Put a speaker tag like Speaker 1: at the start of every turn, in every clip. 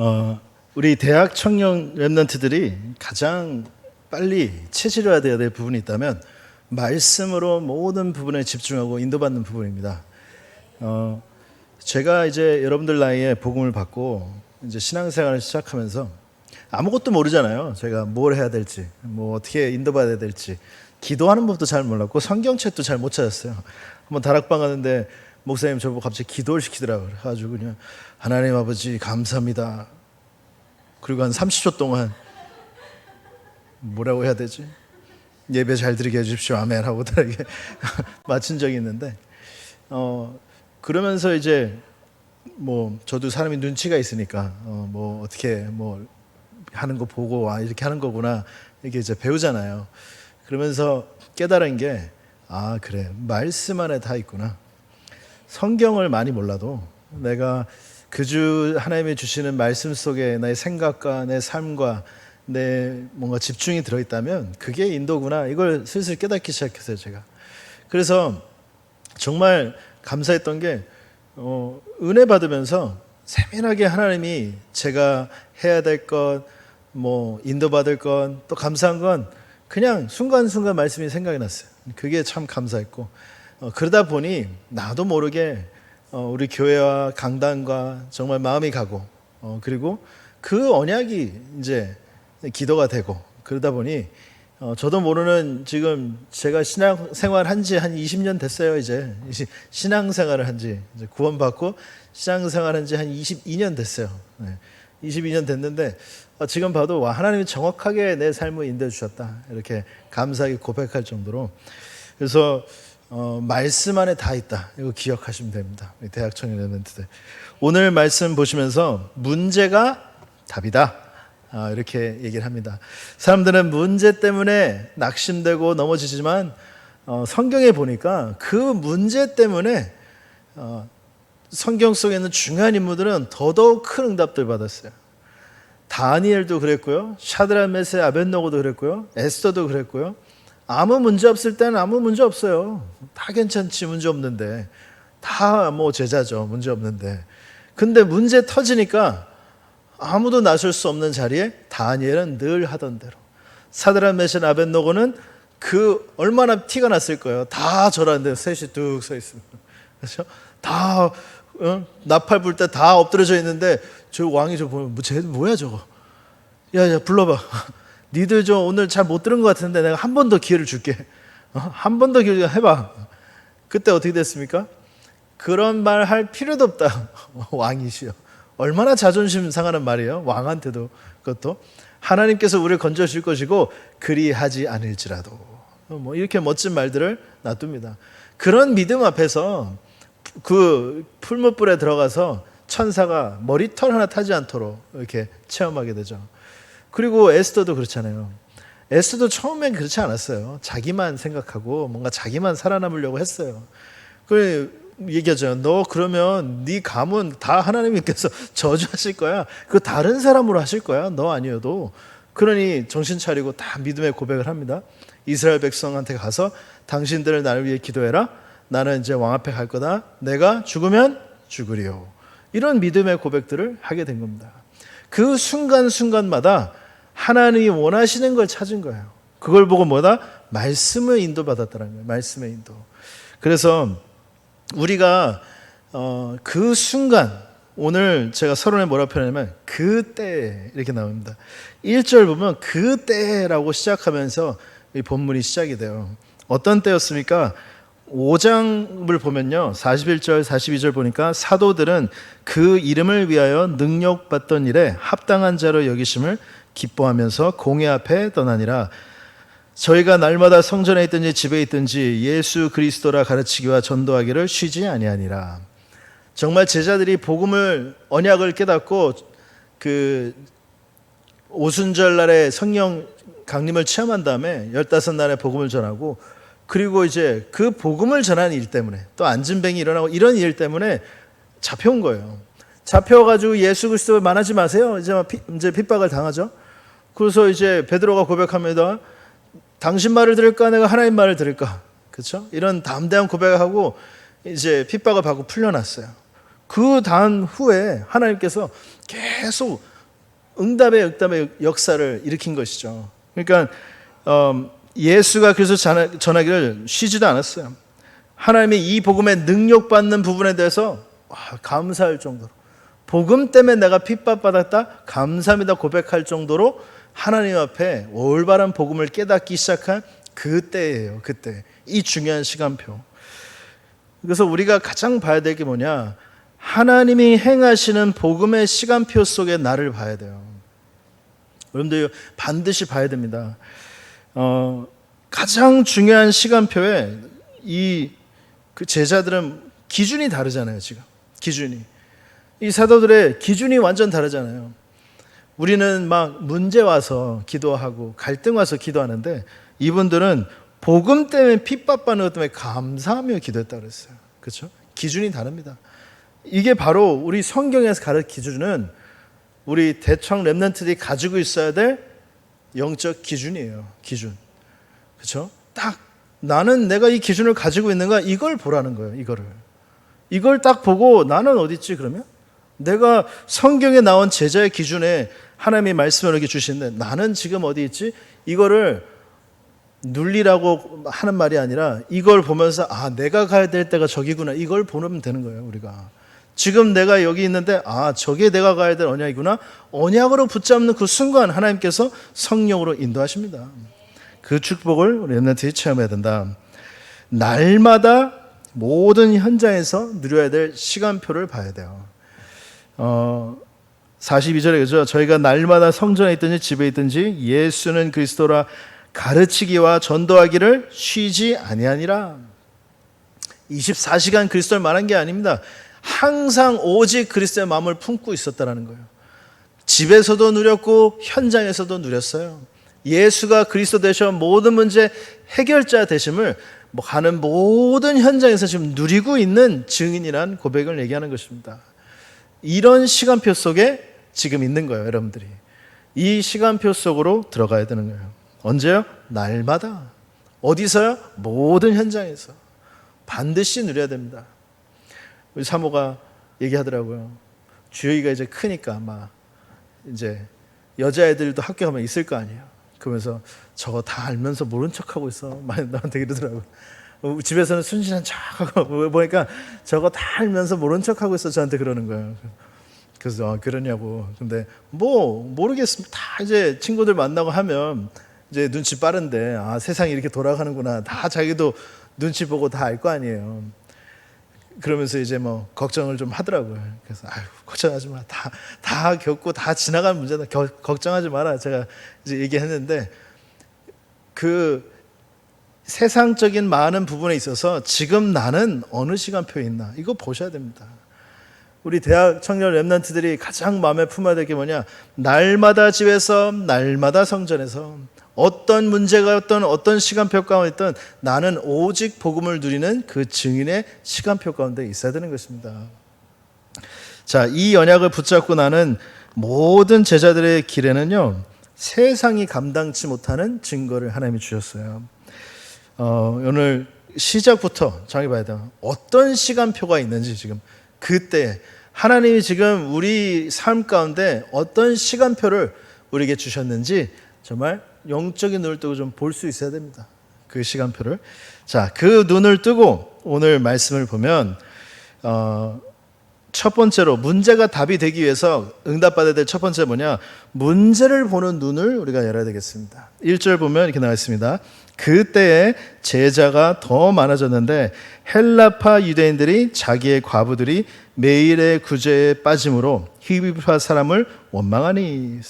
Speaker 1: 어, 우리 대학 청년 랩런트들이 가장 빨리 체질해야 돼야 될 부분이 있다면 말씀으로 모든 부분에 집중하고 인도받는 부분입니다. 어, 제가 이제 여러분들 나이에 복음을 받고 이제 신앙생활을 시작하면서 아무것도 모르잖아요. 제가 뭘 해야 될지, 뭐 어떻게 인도받아야 될지, 기도하는 법도 잘 몰랐고 성경책도 잘 못 찾았어요. 한번 다락방 가는데 목사님 저보고 갑자기 기도를 시키더라고요. 그래가지고 그냥 하나님 아버지 감사합니다. 그리고 한 30초 동안 뭐라고 해야 되지? 예배 잘 드리게 해주십시오. 아멘 하고 이렇게 마친 적이 있는데 어 그러면서 이제 뭐 저도 사람이 눈치가 있으니까 어, 뭐 어떻게 뭐 하는 거 보고 아 이렇게 하는 거구나 이렇게 이제 배우잖아요. 그러면서 깨달은 게 아 그래 말씀 안에 다 있구나. 성경을 많이 몰라도 내가 그 주 하나님이 주시는 말씀 속에 나의 생각과 내 삶과 내 뭔가 집중이 들어있다면 그게 인도구나 이걸 슬슬 깨닫기 시작했어요 제가. 그래서 정말 감사했던 게 어, 은혜 받으면서 세밀하게 하나님이 제가 해야 될 것, 뭐 인도받을 것, 또 감사한 건 그냥 순간순간 말씀이 생각이 났어요. 그게 참 감사했고 어, 그러다 보니 나도 모르게 어, 우리 교회와 강단과 정말 마음이 가고 어, 그리고 그 언약이 이제 기도가 되고 그러다 보니 어, 저도 모르는 지금 제가 신앙 생활 한 지 한 20년 됐어요 이제 신앙 생활을 한 지 구원받고 신앙 생활 한 지 한 22년 됐어요. 네. 22년 됐는데 어, 지금 봐도 와 하나님이 정확하게 내 삶을 인도해 주셨다 이렇게 감사하게 고백할 정도로 그래서 어, 말씀 안에 다 있다 이거 기억하시면 됩니다. 대학 청년 엘멘트들 오늘 말씀 보시면서 문제가 답이다. 아, 이렇게 얘기를 합니다. 사람들은 문제 때문에 낙심되고 넘어지지만 어, 성경에 보니까 그 문제 때문에 어, 성경 속에 있는 중요한 인물들은 더더욱 큰 응답들 받았어요. 다니엘도 그랬고요. 샤드라 메세 아벤노고도 그랬고요. 에스더도 그랬고요. 아무 문제 없을 때는 아무 문제 없어요. 다 괜찮지 문제 없는데 다 뭐 제자죠 문제 없는데 근데 문제 터지니까 아무도 나설 수 없는 자리에 다니엘은 늘 하던 대로 사드라 메시 아벤노고는 그 얼마나 티가 났을 거예요. 다 저라는데 셋이 뚝 서 있으면 그렇죠? 다 어? 나팔 불 때 다 엎드려져 있는데 저 왕이 저 보면 뭐, 쟤 뭐야 저거? 야야 불러봐. 니들 저 오늘 잘 못 들은 것 같은데 내가 한 번 더 기회를 줄게. 어? 한번 더 기회 해봐. 그때 어떻게 됐습니까? 그런 말 할 필요도 없다. 왕이시여. 얼마나 자존심 상하는 말이에요. 왕한테도 그것도 하나님께서 우리를 건져 주실 것이고 그리하지 않을지라도 뭐 이렇게 멋진 말들을 놔둡니다. 그런 믿음 앞에서 그 풀무불에 들어가서 천사가 머리털 하나 타지 않도록 이렇게 체험하게 되죠. 그리고 에스더도 그렇잖아요. 에스더도 처음엔 그렇지 않았어요. 자기만 생각하고 뭔가 자기만 살아남으려고 했어요. 그 얘기하죠. 너 그러면 네 가문 다 하나님께서 저주하실 거야. 그 다른 사람으로 하실 거야. 너 아니어도. 그러니 정신 차리고 다 믿음의 고백을 합니다. 이스라엘 백성한테 가서 당신들을 나를 위해 기도해라. 나는 이제 왕 앞에 갈 거다. 내가 죽으면 죽으리요. 이런 믿음의 고백들을 하게 된 겁니다. 그 순간순간마다 하나님이 원하시는 걸 찾은 거예요. 그걸 보고 뭐다? 말씀을 인도받았다는 거예요. 말씀의 인도. 그래서 우리가 어, 그 순간 오늘 제가 서론에 뭐라 표현하냐면 그때 이렇게 나옵니다. 1절 보면 그때라고 시작하면서 이 본문이 시작이 돼요. 어떤 때였습니까? 5장을 보면요. 41절, 42절 보니까 사도들은 그 이름을 위하여 능력받던 일에 합당한 자로 여기심을 기뻐하면서 공회 앞에 떠나니라. 저희가 날마다 성전에 있든지 집에 있든지 예수 그리스도라 가르치기와 전도하기를 쉬지 아니하니라. 정말 제자들이 복음을 언약을 깨닫고 그 오순절 날에 성령 강림을 체험한 다음에 열다섯 날에 복음을 전하고 그리고 이제 그 복음을 전하는 일 때문에 또 안진뱅이 일어나고 이런 일 때문에 잡혀온 거예요. 잡혀가지고 예수 그리스도 만하지 마세요. 이제 피, 이제 핍박을 당하죠. 그래서 이제 베드로가 고백합니다. 당신 말을 들을까 내가 하나님 말을 들을까 그렇죠? 이런 담대한 고백을 하고 이제 핍박을 받고 풀려났어요. 그 다음 후에 하나님께서 계속 응답의 응답의 역사를 일으킨 것이죠. 그러니까 음, 예수가 그래서 전하- 전하기를 쉬지도 않았어요. 하나님이 이 복음에 능력받는 부분에 대해서 와, 감사할 정도로 복음 때문에 내가 핍박받았다 감사합니다 고백할 정도로 하나님 앞에 올바른 복음을 깨닫기 시작한 그때예요. 그때 이 중요한 시간표. 그래서 우리가 가장 봐야 될 게 뭐냐? 하나님이 행하시는 복음의 시간표 속에 나를 봐야 돼요. 여러분들 반드시 봐야 됩니다. 어, 가장 중요한 시간표에 이 그 제자들은 기준이 다르잖아요, 지금. 기준이. 이 사도들의 기준이 완전 다르잖아요. 우리는 막 문제 와서 기도하고 갈등 와서 기도하는데 이분들은 복음 때문에 핍박받는 것 때문에 감사하며 기도했다 그랬어요. 그렇죠? 기준이 다릅니다. 이게 바로 우리 성경에서 가르친 기준은 우리 대청 렘넌트들이 가지고 있어야 될 영적 기준이에요. 기준. 그렇죠? 딱 나는 내가 이 기준을 가지고 있는가 이걸 보라는 거예요. 이거를. 이걸 딱 보고 나는 어디 있지 그러면? 내가 성경에 나온 제자의 기준에 하나님이 말씀을 이렇게 주시는데 나는 지금 어디 있지? 이거를 눌리라고 하는 말이 아니라 이걸 보면서 아 내가 가야 될 때가 저기구나. 이걸 보면 되는 거예요 우리가. 지금 내가 여기 있는데 아 저게 내가 가야 될 언약이구나. 언약으로 붙잡는 그 순간 하나님께서 성령으로 인도하십니다. 그 축복을 우리 렘넌트에 체험해야 된다. 날마다 모든 현장에서 누려야 될 시간표를 봐야 돼요. 어, 42절에 그죠? 저희가 날마다 성전에 있든지 집에 있든지 예수는 그리스도라 가르치기와 전도하기를 쉬지 아니하니라. 24시간 그리스도를 말한 게 아닙니다. 항상 오직 그리스도의 마음을 품고 있었다라는 거예요. 집에서도 누렸고 현장에서도 누렸어요. 예수가 그리스도 되셔 모든 문제 해결자 되심을 뭐 가는 모든 현장에서 지금 누리고 있는 증인이란 고백을 얘기하는 것입니다. 이런 시간표 속에 지금 있는 거예요, 여러분들이. 이 시간표 속으로 들어가야 되는 거예요. 언제요? 날마다. 어디서요? 모든 현장에서. 반드시 누려야 됩니다. 우리 사모가 얘기하더라고요. 주혁이가 이제 크니까 아마 이제 여자애들도 학교 가면 있을 거 아니에요. 그러면서 저거 다 알면서 모른 척하고 있어. 나한테 이러더라고요. 어, 집에서는 순진한 척하고 보니까 저거 다 알면서 모른 척하고 있어 저한테 그러는 거예요. 그래서 아, 그러냐고. 근데 뭐 모르겠습니다. 다 이제 친구들 만나고 하면 이제 눈치 빠른데 아 세상이 이렇게 돌아가는구나. 다 자기도 눈치 보고 다 알 거 아니에요. 그러면서 이제 뭐 걱정을 좀 하더라고요. 그래서 아유 걱정하지 마. 다 다 겪고 다 지나간 문제다. 겨, 걱정하지 마라. 제가 이제 얘기했는데 그 세상적인 많은 부분에 있어서 지금 나는 어느 시간표에 있나 이거 보셔야 됩니다. 우리 대학 청년 랩런트들이 가장 마음에 품어야 될 게 뭐냐? 날마다 집에서 날마다 성전에서 어떤 문제가 어떤 어떤 시간표 가운데 있든 나는 오직 복음을 누리는 그 증인의 시간표 가운데 있어야 되는 것입니다. 자, 이 언약을 붙잡고 나는 모든 제자들의 길에는요 세상이 감당치 못하는 증거를 하나님이 주셨어요. 어, 오늘 시작부터 정해 봐야 돼요. 어떤 시간표가 있는지 지금 그때 하나님이 지금 우리 삶 가운데 어떤 시간표를 우리에게 주셨는지 정말 영적인 눈을 뜨고 좀 볼 수 있어야 됩니다. 그 시간표를. 자, 그 눈을 뜨고 오늘 말씀을 보면 어, 첫 번째로 문제가 답이 되기 위해서 응답받아야 될 첫 번째 뭐냐? 문제를 보는 눈을 우리가 열어야 되겠습니다. 1절 보면 이렇게 나와 있습니다. 그때에 제자가 더 많아졌는데 헬라파 유대인들이 자기의 과부들이 매일의 구제에 빠짐으로 히브리파 사람을 원망하니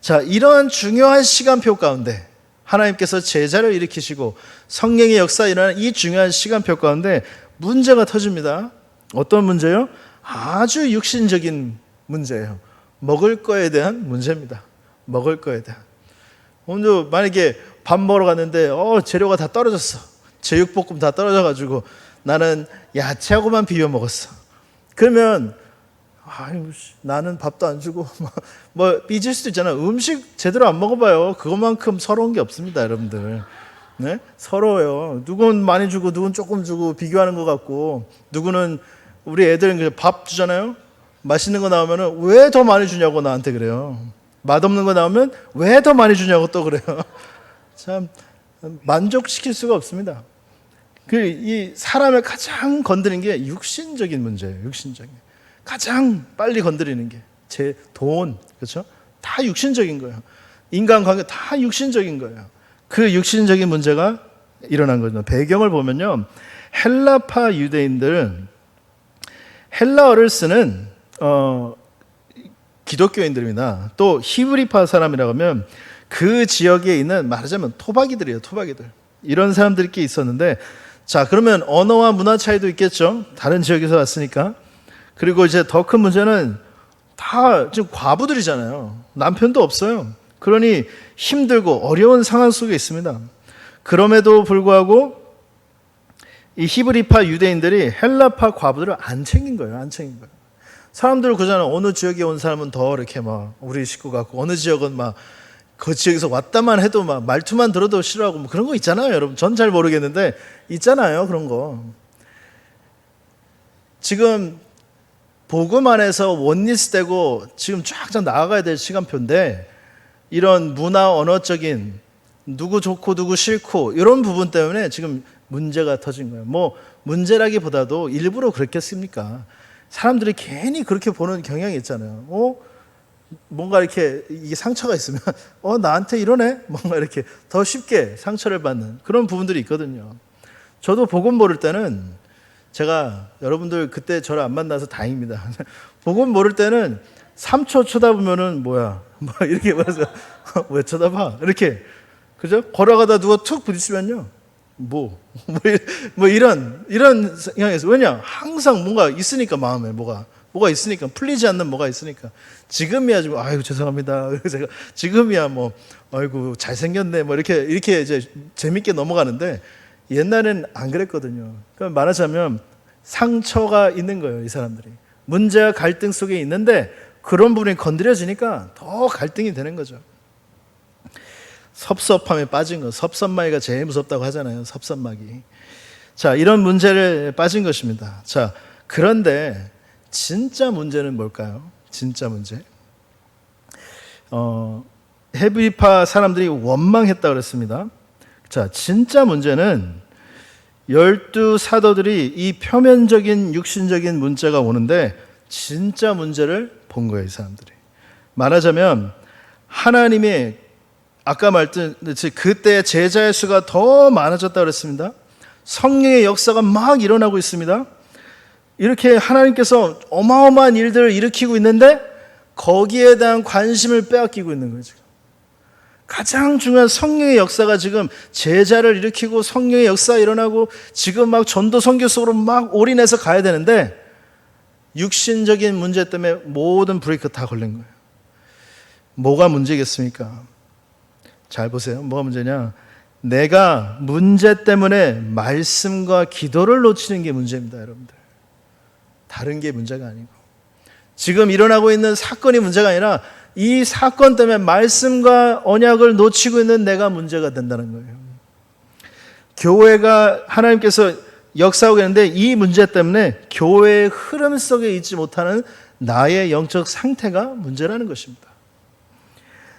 Speaker 1: 자 이러한 중요한 시간표 가운데 하나님께서 제자를 일으키시고 성령의 역사 일어나는 이 중요한 시간표 가운데 문제가 터집니다. 어떤 문제요? 아주 육신적인 문제예요. 먹을 거에 대한 문제입니다. 먹을 거에 대한. 오늘 만약에 밥 먹으러 갔는데 어 재료가 다 떨어졌어. 제육볶음 다 떨어져 가지고 나는 야채하고만 비벼 먹었어. 그러면 아유 나는 밥도 안 주고 뭐, 뭐 삐질 수도 있잖아. 음식 제대로 안 먹어봐요. 그것만큼 서러운 게 없습니다, 여러분들. 네? 서러워요. 누군 많이 주고 누군 조금 주고 비교하는 것 같고 누구는 우리 애들 그밥 주잖아요. 맛있는 거 나오면은 왜더 많이 주냐고 나한테 그래요. 맛없는 거 나오면 왜 더 많이 주냐고 또 그래요. 참 만족시킬 수가 없습니다. 그 이 사람을 가장 건드리는 게 육신적인 문제예요. 육신적인 가장 빨리 건드리는 게 제 돈 그렇죠? 다 육신적인 거예요. 인간관계 다 육신적인 거예요. 그 육신적인 문제가 일어난 거죠. 배경을 보면요, 헬라파 유대인들은 헬라어를 쓰는 어, 기독교인들입니다. 또 히브리파 사람이라고 하면 그 지역에 있는 말하자면 토박이들이에요. 토박이들. 이런 사람들이 있었는데 자 그러면 언어와 문화 차이도 있겠죠. 다른 지역에서 왔으니까. 그리고 이제 더 큰 문제는 다 지금 과부들이잖아요. 남편도 없어요. 그러니 힘들고 어려운 상황 속에 있습니다. 그럼에도 불구하고 이 히브리파 유대인들이 헬라파 과부들을 안 챙긴 거예요. 안 챙긴 거예요. 사람들 그잖아. 어느 지역에 온 사람은 더 이렇게 막 우리 식구 같고 어느 지역은 막 그 지역에서 왔다만 해도 막 말투만 들어도 싫어하고 뭐 그런 거 있잖아요, 여러분. 전 잘 모르겠는데 있잖아요, 그런 거. 지금 복음 안에서 원리스 되고 지금 쫙쫙 나아가야 될 시간표인데 이런 문화 언어적인 누구 좋고 누구 싫고 이런 부분 때문에 지금 문제가 터진 거예요. 뭐 문제라기보다도 일부러 그렇겠습니까? 사람들이 괜히 그렇게 보는 경향이 있잖아요. 어? 뭔가 이렇게 이게 상처가 있으면 어 나한테 이러네 뭔가 이렇게 더 쉽게 상처를 받는 그런 부분들이 있거든요. 저도 복음 모를 때는 제가 여러분들 그때 저를 안 만나서 다행입니다. 복음 모를 때는 3초 쳐다보면은 뭐야 뭐 이렇게 말해서 왜 쳐다봐 이렇게 그죠? 걸어가다 누가 툭 부딪히면요 뭐, 뭐, 이- 뭐 이런 이런 상황에서. 왜냐? 항상 뭔가 있으니까 마음에 뭐가. 뭐가 있으니까. 풀리지 않는 뭐가 있으니까. 지금이야 좀 아이고 죄송합니다. 제가 지금이야 뭐 아이고 잘생겼네. 뭐 이렇게 이렇게 이제 재밌게 넘어가는데 옛날엔 안 그랬거든요. 그러니까 말하자면 상처가 있는 거예요 이 사람들이. 문제와 갈등 속에 있는데 그런 부분이 건드려지니까 더 갈등이 되는 거죠 섭섭함에 빠진 거 섭섭마이가 제일 무섭다고 하잖아요 섭섭마기. 자 이런 문제를 빠진 것입니다. 자 그런데 진짜 문제는 뭘까요? 진짜 문제? 어, 헤브리파 사람들이 원망했다 그랬습니다. 자 진짜 문제는 열두 사도들이 이 표면적인 육신적인 문제가 오는데 진짜 문제를 본 거예요 이 사람들이. 말하자면 하나님의 아까 말했듯이 그때 제자의 수가 더 많아졌다 그랬습니다. 성령의 역사가 막 일어나고 있습니다. 이렇게 하나님께서 어마어마한 일들을 일으키고 있는데 거기에 대한 관심을 빼앗기고 있는 거죠. 가장 중요한 성령의 역사가 지금 제자를 일으키고 성령의 역사가 일어나고 지금 막 전도 선교 속으로 막 올인해서 가야 되는데 육신적인 문제 때문에 모든 브레이크 다 걸린 거예요. 뭐가 문제겠습니까? 잘 보세요. 뭐가 문제냐? 내가 문제 때문에 말씀과 기도를 놓치는 게 문제입니다, 여러분들. 다른 게 문제가 아니고. 지금 일어나고 있는 사건이 문제가 아니라 이 사건 때문에 말씀과 언약을 놓치고 있는 내가 문제가 된다는 거예요. 교회가 하나님께서 역사하고 있는데 이 문제 때문에 교회의 흐름 속에 있지 못하는 나의 영적 상태가 문제라는 것입니다.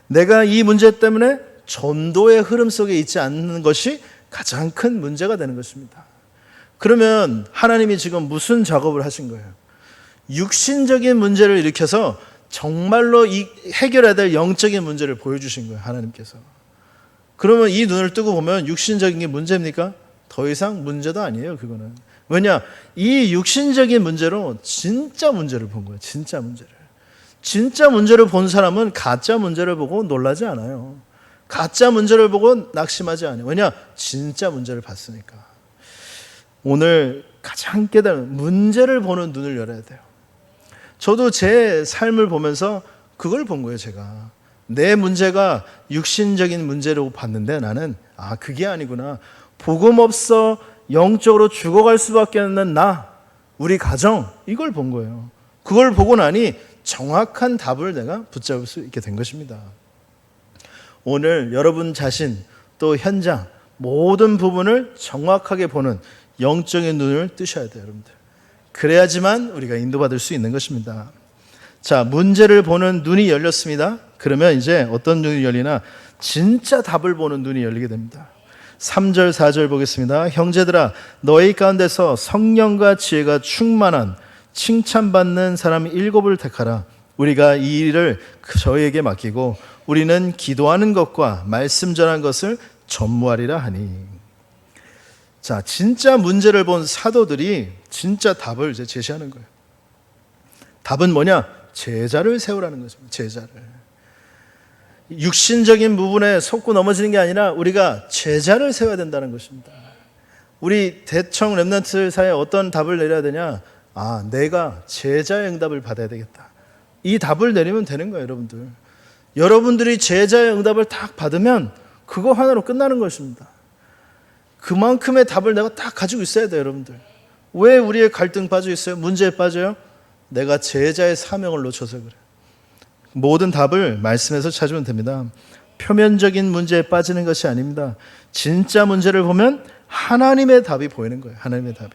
Speaker 1: 내가 이 문제 때문에 전도의 흐름 속에 있지 않는 것이 가장 큰 문제가 되는 것입니다. 그러면 하나님이 지금 무슨 작업을 하신 거예요? 육신적인 문제를 일으켜서 정말로 이 해결해야 될 영적인 문제를 보여주신 거예요. 하나님께서. 그러면 이 눈을 뜨고 보면 육신적인 게 문제입니까? 더 이상 문제도 아니에요. 그거는. 왜냐? 이 육신적인 문제로 진짜 문제를 본 거예요. 진짜 문제를. 진짜 문제를 본 사람은 가짜 문제를 보고 놀라지 않아요. 가짜 문제를 보고 낙심하지 않아요. 왜냐? 진짜 문제를 봤으니까. 오늘 가장 깨달은 문제를 보는 눈을 열어야 돼요. 저도 제 삶을 보면서 그걸 본 거예요, 제가. 내 문제가 육신적인 문제로 봤는데 나는 아, 그게 아니구나. 복음 없어 영적으로 죽어갈 수밖에 없는 나, 우리 가정 이걸 본 거예요. 그걸 보고 나니 정확한 답을 내가 붙잡을 수 있게 된 것입니다. 오늘 여러분 자신 또 현장 모든 부분을 정확하게 보는 영적인 눈을 뜨셔야 돼요, 여러분들. 그래야지만 우리가 인도받을 수 있는 것입니다. 자, 문제를 보는 눈이 열렸습니다. 그러면 이제 어떤 눈이 열리나 진짜 답을 보는 눈이 열리게 됩니다. 3절, 4절 보겠습니다. 형제들아, 너희 가운데서 성령과 지혜가 충만한 칭찬받는 사람 일곱을 택하라. 우리가 이 일을 저희에게 맡기고 우리는 기도하는 것과 말씀 전한 것을 전무하리라 하니. 자, 진짜 문제를 본 사도들이 진짜 답을 이제 제시하는 거예요. 답은 뭐냐? 제자를 세우라는 것입니다. 제자를. 육신적인 부분에 속고 넘어지는 게 아니라 우리가 제자를 세워야 된다는 것입니다. 우리 대청 랩런트 사이에 어떤 답을 내려야 되냐? 아, 내가 제자의 응답을 받아야 되겠다. 이 답을 내리면 되는 거예요, 여러분들. 여러분들이 제자의 응답을 딱 받으면 그거 하나로 끝나는 것입니다. 그만큼의 답을 내가 딱 가지고 있어야 돼요, 여러분들. 왜 우리의 갈등 빠져 있어요? 문제에 빠져요? 내가 제자의 사명을 놓쳐서 그래. 모든 답을 말씀에서 찾으면 됩니다. 표면적인 문제에 빠지는 것이 아닙니다. 진짜 문제를 보면 하나님의 답이 보이는 거예요. 하나님의 답이.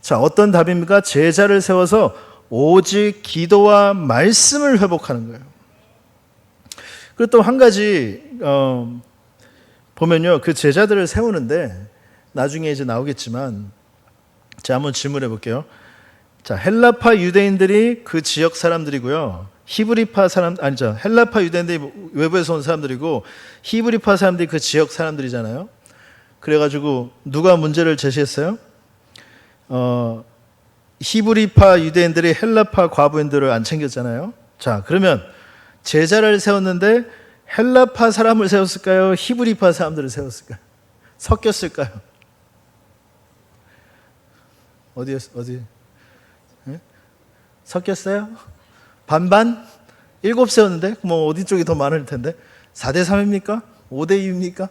Speaker 1: 자, 어떤 답입니까? 제자를 세워서 오직 기도와 말씀을 회복하는 거예요. 그리고 또 한 가지 어, 보면요, 그 제자들을 세우는데 나중에 이제 나오겠지만, 자 한번 질문해 볼게요. 자 헬라파 유대인들이 그 지역 사람들이고요. 히브리파 사람 아니죠 헬라파 유대인들이 외부에서 온 사람들이고 히브리파 사람들이 그 지역 사람들이잖아요. 그래가지고 누가 문제를 제시했어요? 어, 히브리파 유대인들이 헬라파 과부인들을 안 챙겼잖아요. 자 그러면 제자를 세웠는데 헬라파 사람을 세웠을까요? 히브리파 사람들을 세웠을까요? 섞였을까요? 어디 어디 예? 섞였어요? 반반? 일곱 세웠는데 뭐 어디 쪽이 더 많을 텐데 4대 3입니까? 5대 2입니까?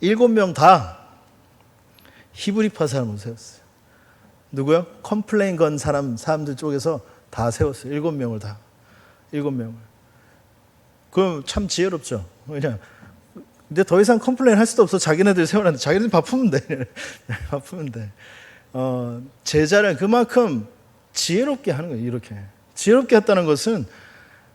Speaker 1: 일곱 명 다 히브리파 사람을 세웠어요. 누구요? 컴플레인 건 사람 사람들 쪽에서 다 세웠어요. 일곱 명을 다. 일곱 명을. 그럼 참 지혜롭죠. 왜냐? 근데 더 이상 컴플레인 할 수도 없어. 자기네들 세워놨는데 자기네들 바쁘면 돼. 바쁘면 돼. 어, 제자를 그만큼 지혜롭게 하는 거예요. 이렇게. 지혜롭게 했다는 것은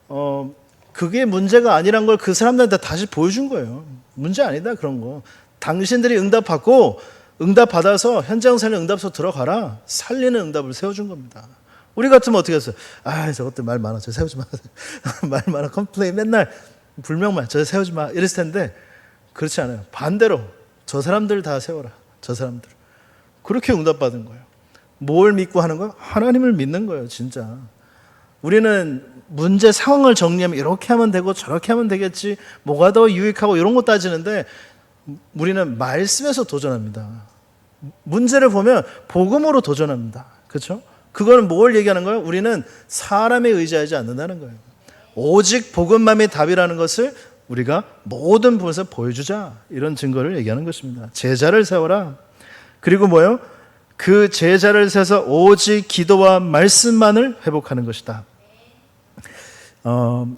Speaker 1: 어, 그게 문제가 아니란 걸 그 사람들한테 다시 보여준 거예요. 문제 아니다 그런 거. 당신들이 응답 받고 응답 받아서 현장 살리는 응답소 들어가라. 살리는 응답을 세워준 겁니다. 우리 같으면 어떻게 했어요? 아, 저것들 말 많아. 저 세우지 마. 말 많아. 컴플레인 맨날 불명만. 저 세우지 마. 이랬을 텐데 그렇지 않아요. 반대로 저 사람들 다 세워라. 저 사람들. 그렇게 응답받은 거예요. 뭘 믿고 하는 거예요? 하나님을 믿는 거예요, 진짜. 우리는 문제 상황을 정리하면 이렇게 하면 되고 저렇게 하면 되겠지. 뭐가 더 유익하고 이런 거 따지는데 우리는 말씀에서 도전합니다. 문제를 보면 복음으로 도전합니다. 그렇죠? 그거는 뭘 얘기하는 거예요? 우리는 사람에 의지하지 않는다는 거예요. 오직 복음만이 답이라는 것을 우리가 모든 부분에서 보여주자. 이런 증거를 얘기하는 것입니다. 제자를 세워라. 그리고 뭐요? 그 제자를 세서 오직 기도와 말씀만을 회복하는 것이다. 어,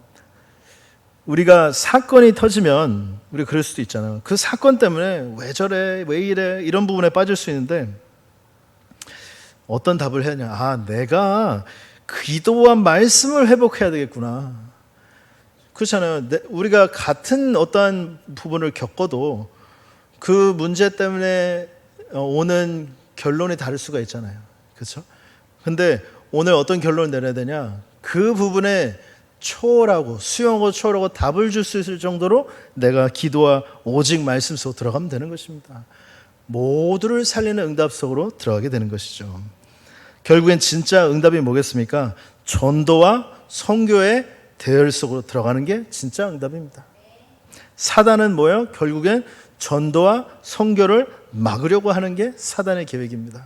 Speaker 1: 우리가 사건이 터지면 우리 그럴 수도 있잖아요. 그 사건 때문에 왜 저래, 왜 이래 이런 부분에 빠질 수 있는데 어떤 답을 해야 하냐? 아, 내가 기도와 말씀을 회복해야 되겠구나. 그렇잖아요. 우리가 같은 어떠한 부분을 겪어도 그 문제 때문에 오는 결론이 다를 수가 있잖아요. 그렇죠? 근데 오늘 어떤 결론을 내려야 되냐? 그 부분에 초월하고 수용하고 초월하고 답을 줄 수 있을 정도로 내가 기도와 오직 말씀 속으로 들어가면 되는 것입니다. 모두를 살리는 응답 속으로 들어가게 되는 것이죠. 결국엔 진짜 응답이 뭐겠습니까? 전도와 성교의 대열 속으로 들어가는 게 진짜 응답입니다. 사단은 뭐예요? 결국엔 전도와 성교를 막으려고 하는 게 사단의 계획입니다.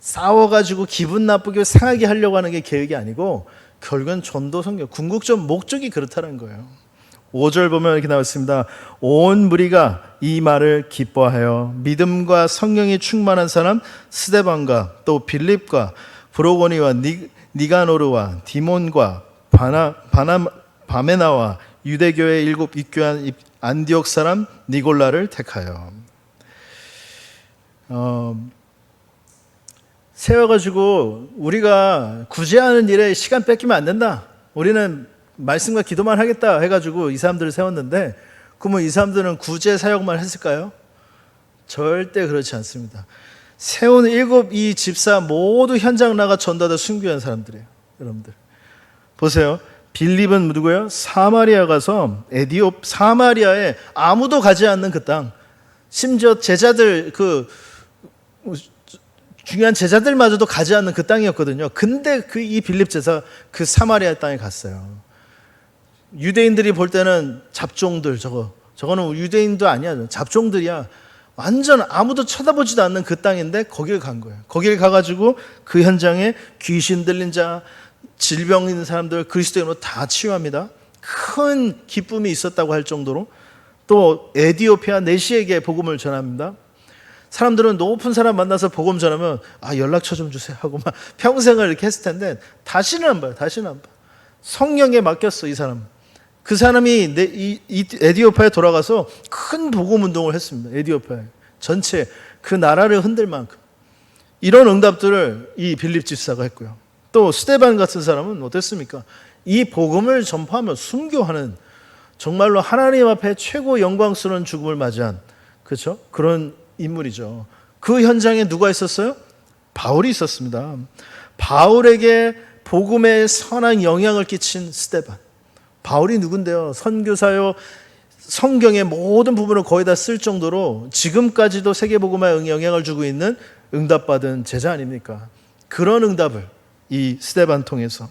Speaker 1: 싸워가지고 기분 나쁘게 상하게 하려고 하는 게 계획이 아니고 결국은 전도 성교 궁극적 목적이 그렇다는 거예요. 5절 보면 이렇게 나와 있습니다. 온 무리가 이 말을 기뻐하여 믿음과 성령이 충만한 사람 스데반과 또 빌립과 브로고니와 니, 니가노르와 디몬과 바나, 바나, 바메나와 유대교의 일곱 입교한 안디옥 사람 니골라를 택하여 어, 세워가지고 우리가 구제하는 일에 시간 뺏기면 안 된다. 우리는 말씀과 기도만 하겠다 해가지고 이 사람들을 세웠는데 그러면 이 사람들은 구제 사역만 했을까요? 절대 그렇지 않습니다. 세운 일곱 이 집사 모두 현장 나가 전도하다 순교한 사람들이에요. 여러분들 보세요. 빌립은 누구예요? 사마리아 가서 에디옵 사마리아에 아무도 가지 않는 그 땅. 심지어 제자들 그 중요한 제자들마저도 가지 않는 그 땅이었거든요. 근데 그 이 빌립 제사 그 사마리아 땅에 갔어요. 유대인들이 볼 때는 잡종들 저거 저거는 유대인도 아니야 잡종들이야 완전 아무도 쳐다보지도 않는 그 땅인데 거길 간 거예요. 거길 가가지고 그 현장에 귀신 들린 자, 질병 있는 사람들 그리스도인으로 다 치유합니다. 큰 기쁨이 있었다고 할 정도로 또 에디오피아 내시에게 복음을 전합니다. 사람들은 높은 사람 만나서 복음 전하면 아 연락처 좀 주세요 하고 막 평생을 이렇게 했을 텐데 다시는 안 봐요. 다시는 안 봐. 성령에 맡겼어 이 사람. 그 사람이 내, 이, 이 에디오피아에 돌아가서 큰 복음 운동을 했습니다. 에디오피아 전체 그 나라를 흔들 만큼 이런 응답들을 이 빌립 집사가 했고요. 또 스테반 같은 사람은 어땠습니까? 이 복음을 전파하며 순교하는 정말로 하나님 앞에 최고 영광스러운 죽음을 맞이한 그렇죠? 그런 인물이죠. 그 현장에 누가 있었어요? 바울이 있었습니다. 바울에게 복음의 선한 영향을 끼친 스테반. 바울이 누군데요? 선교사요. 성경의 모든 부분을 거의 다 쓸 정도로 지금까지도 세계복음에 영향을 주고 있는 응답받은 제자 아닙니까? 그런 응답을 이 스테반 통해서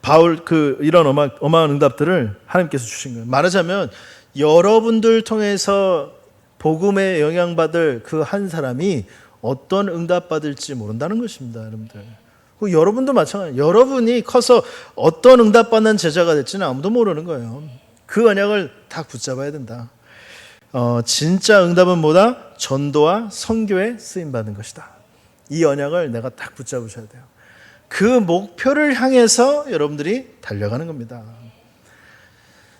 Speaker 1: 바울 그 이런 어마, 어마한 응답들을 하나님께서 주신 거예요. 말하자면 여러분들 통해서 복음에 영향받을 그 한 사람이 어떤 응답받을지 모른다는 것입니다, 여러분들. 그 여러분도 마찬가지. 여러분이 커서 어떤 응답받는 제자가 될지는 아무도 모르는 거예요. 그 언약을 다 붙잡아야 된다. 어, 진짜 응답은 뭐다? 전도와 선교에 쓰임 받는 것이다. 이 언약을 내가 딱 붙잡으셔야 돼요. 그 목표를 향해서 여러분들이 달려가는 겁니다.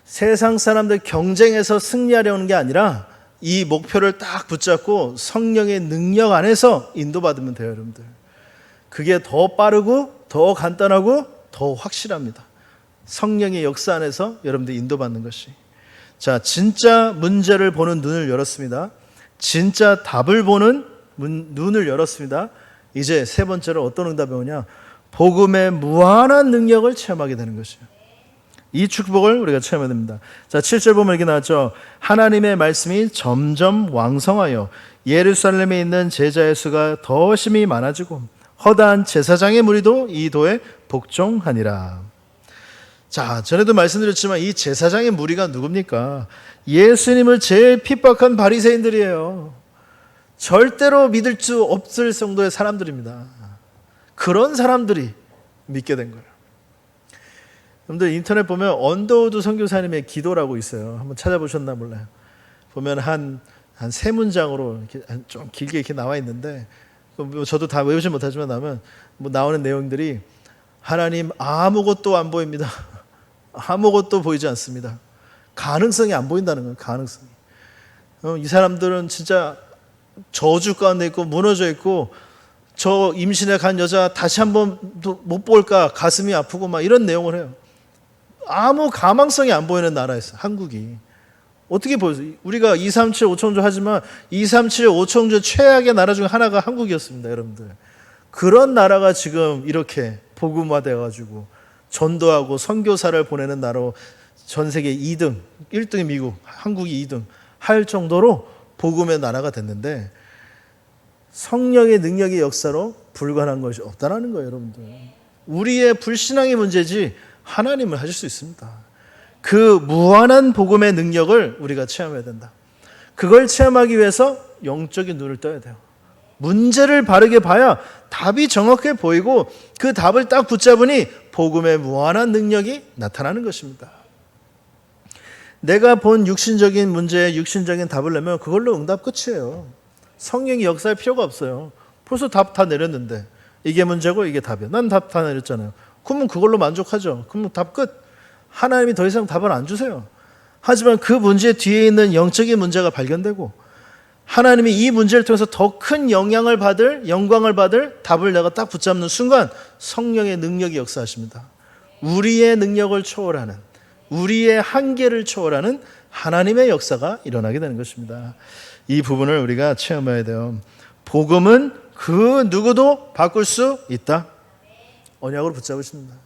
Speaker 1: 세상 사람들 경쟁에서 승리하려는 게 아니라 이 목표를 딱 붙잡고 성령의 능력 안에서 인도받으면 돼요, 여러분들. 그게 더 빠르고 더 간단하고 더 확실합니다. 성령의 역사 안에서 여러분들 인도받는 것이. 자, 진짜 문제를 보는 눈을 열었습니다. 진짜 답을 보는 문, 눈을 열었습니다. 이제 세 번째로 어떤 응답이 오냐? 복음의 무한한 능력을 체험하게 되는 것이에요. 이 축복을 우리가 체험해야 됩니다. 자, 7절 보면 이렇게 나왔죠. 하나님의 말씀이 점점 왕성하여 예루살렘에 있는 제자의 수가 더 심히 많아지고 허다한 제사장의 무리도 이 도에 복종하니라. 자, 전에도 말씀드렸지만 이 제사장의 무리가 누굽니까? 예수님을 제일 핍박한 바리새인들이에요. 절대로 믿을 수 없을 정도의 사람들입니다. 그런 사람들이 믿게 된 거예요. 여러분들 인터넷 보면 언더우드 선교사님의 기도라고 있어요. 한번 찾아보셨나 몰라요. 보면 한 한 세 문장으로 좀 길게 이렇게 나와 있는데 뭐 저도 다 외우지 못하지만 나면 뭐 나오는 내용들이 하나님 아무것도 안 보입니다. 아무것도 보이지 않습니다. 가능성이 안 보인다는 거예요. 가능성이. 어, 이 사람들은 진짜 저주 가운데 있고 무너져 있고 저 임신에 간 여자 다시 한번 못 볼까 가슴이 아프고 막 이런 내용을 해요. 아무 가망성이 안 보이는 나라였어요. 한국이. 어떻게 보여요? 우리가 2, 3, 7, 5청조 하지만 2, 3, 7, 5청조 최악의 나라 중 하나가 한국이었습니다, 여러분들. 그런 나라가 지금 이렇게 복음화돼 가지고 전도하고 선교사를 보내는 나라로 전 세계 2등, 1등이 미국, 한국이 2등 할 정도로 복음의 나라가 됐는데 성령의 능력의 역사로 불가능한 것이 없다라는 거예요, 여러분들. 우리의 불신앙의 문제지 하나님을 하실 수 있습니다. 그 무한한 복음의 능력을 우리가 체험해야 된다. 그걸 체험하기 위해서 영적인 눈을 떠야 돼요. 문제를 바르게 봐야 답이 정확해 보이고 그 답을 딱 붙잡으니 복음의 무한한 능력이 나타나는 것입니다. 내가 본 육신적인 문제에 육신적인 답을 내면 그걸로 응답 끝이에요. 성령이 역사할 필요가 없어요. 벌써 답 다 내렸는데 이게 문제고 이게 답이야. 난 답 다 내렸잖아요. 그러면 그걸로 만족하죠. 그러면 답 끝. 하나님이 더 이상 답을 안 주세요. 하지만 그 문제 뒤에 있는 영적인 문제가 발견되고 하나님이 이 문제를 통해서 더 큰 영향을 받을 영광을 받을 답을 내가 딱 붙잡는 순간 성령의 능력이 역사하십니다. 우리의 능력을 초월하는 우리의 한계를 초월하는 하나님의 역사가 일어나게 되는 것입니다. 이 부분을 우리가 체험해야 돼요. 복음은 그 누구도 바꿀 수 있다. 언약으로 붙잡으십니다.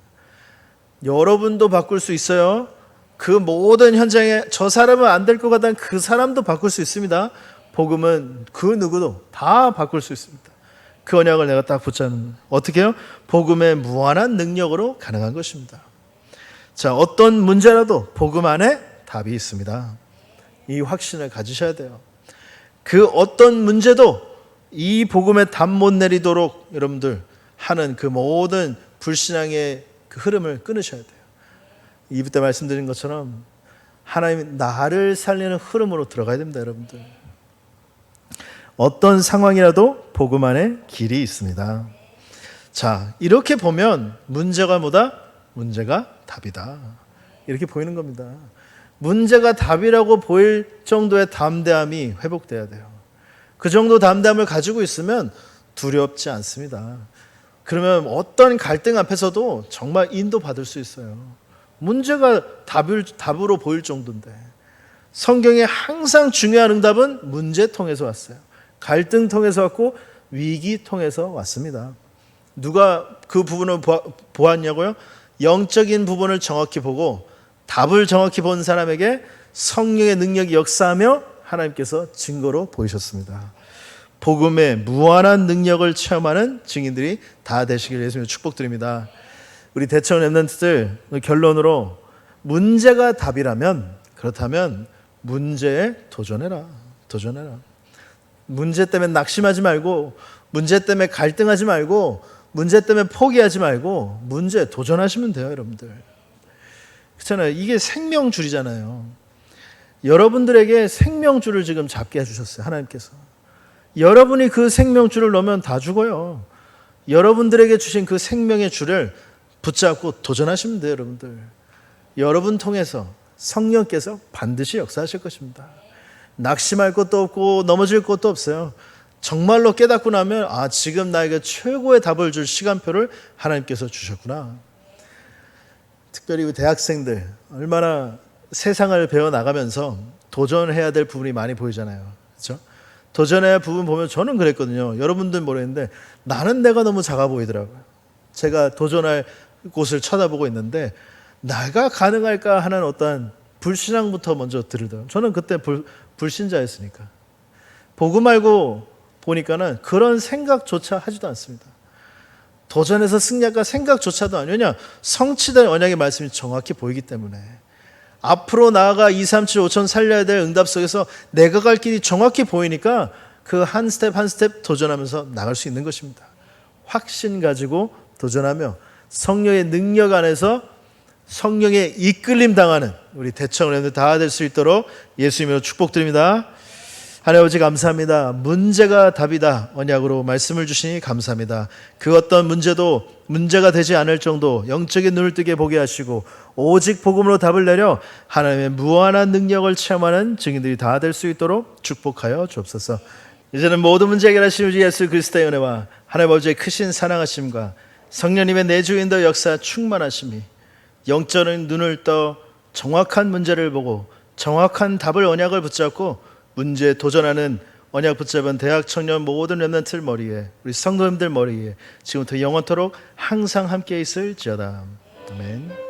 Speaker 1: 여러분도 바꿀 수 있어요. 그 모든 현장에 저 사람은 안 될 것 같다는 그 사람도 바꿀 수 있습니다. 복음은 그 누구도 다 바꿀 수 있습니다. 그 언약을 내가 딱 붙잡는 어떻게 해요? 복음의 무한한 능력으로 가능한 것입니다. 자, 어떤 문제라도 복음 안에 답이 있습니다. 이 확신을 가지셔야 돼요. 그 어떤 문제도 이 복음에 답못 내리도록 여러분들 하는 그 모든 불신앙의 그 흐름을 끊으셔야 돼요. 이부 때 말씀드린 것처럼 하나님 나를 살리는 흐름으로 들어가야 됩니다, 여러분들. 어떤 상황이라도 복음 안에 길이 있습니다. 자, 이렇게 보면 문제가 뭐다? 문제가 답이다. 이렇게 보이는 겁니다. 문제가 답이라고 보일 정도의 담대함이 회복돼야 돼요. 그 정도 담대함을 가지고 있으면 두렵지 않습니다. 그러면 어떤 갈등 앞에서도 정말 인도받을 수 있어요. 문제가 답을, 답으로 보일 정도인데. 성경에 항상 중요한 응답은 문제 통해서 왔어요. 갈등 통해서 왔고 위기 통해서 왔습니다. 누가 그 부분을 보았냐고요? 영적인 부분을 정확히 보고 답을 정확히 본 사람에게 성령의 능력이 역사하며 하나님께서 증거로 보이셨습니다. 복음의 무한한 능력을 체험하는 증인들이 다 되시길 예수님 축복드립니다. 우리 대처 랩런트들 결론으로 문제가 답이라면 그렇다면 문제에 도전해라. 도전해라. 문제 때문에 낙심하지 말고 문제 때문에 갈등하지 말고 문제 때문에 포기하지 말고 문제 도전하시면 돼요, 여러분들. 그렇잖아요. 이게 생명줄이잖아요. 여러분들에게 생명줄을 지금 잡게 해주셨어요, 하나님께서. 여러분이 그 생명줄을 놓으면 다 죽어요. 여러분들에게 주신 그 생명의 줄을 붙잡고 도전하시면 돼요, 여러분들. 여러분 통해서 성령께서 반드시 역사하실 것입니다. 낙심할 것도 없고 넘어질 것도 없어요. 정말로 깨닫고 나면 아 지금 나에게 최고의 답을 줄 시간표를 하나님께서 주셨구나. 특별히 대학생들 얼마나 세상을 배워 나가면서 도전해야 될 부분이 많이 보이잖아요. 그렇죠? 할 부분 보면 저는 그랬거든요. 여러분들 모르겠는데 나는 내가 너무 작아 보이더라고요. 제가 도전할 곳을 쳐다보고 있는데 나가 가능할까 하는 어떠한 불신앙부터 먼저 들더라고요. 저는 그때 불, 불신자였으니까. 보고 말고 보니까는 그런 생각조차 하지도 않습니다. 도전해서 승리할까 생각조차도 아니냐. 성취된 언약의 말씀이 정확히 보이기 때문에. 앞으로 나아가 2, 3, 7, 5천 살려야 될 응답 속에서 내가 갈 길이 정확히 보이니까 그 한 스텝 한 스텝 도전하면서 나갈 수 있는 것입니다. 확신 가지고 도전하며 성령의 능력 안에서 성령의 이끌림 당하는 우리 대청을 다될 수 있도록 예수님으로 축복드립니다. 하나님 아버지 감사합니다. 문제가 답이다. 언약으로 말씀을 주시니 감사합니다. 그 어떤 문제도 문제가 되지 않을 정도 영적인 눈을 뜨게 보게 하시고 오직 복음으로 답을 내려 하나님의 무한한 능력을 체험하는 증인들이 다 될 수 있도록 축복하여 주옵소서. 이제는 모든 문제 해결하신 우리 예수 그리스도의 은혜와 하나님 아버지의 크신 사랑하심과 성령님의 내주인도 역사 충만하심이 영적인 눈을 떠 정확한 문제를 보고 정확한 답을 언약을 붙잡고 문제에 도전하는 언약 붙잡은 대학 청년 모든 랩런트들 머리에 우리 성도님들 머리에 지금부터 영원토록 항상 함께 있을지어다. 아멘.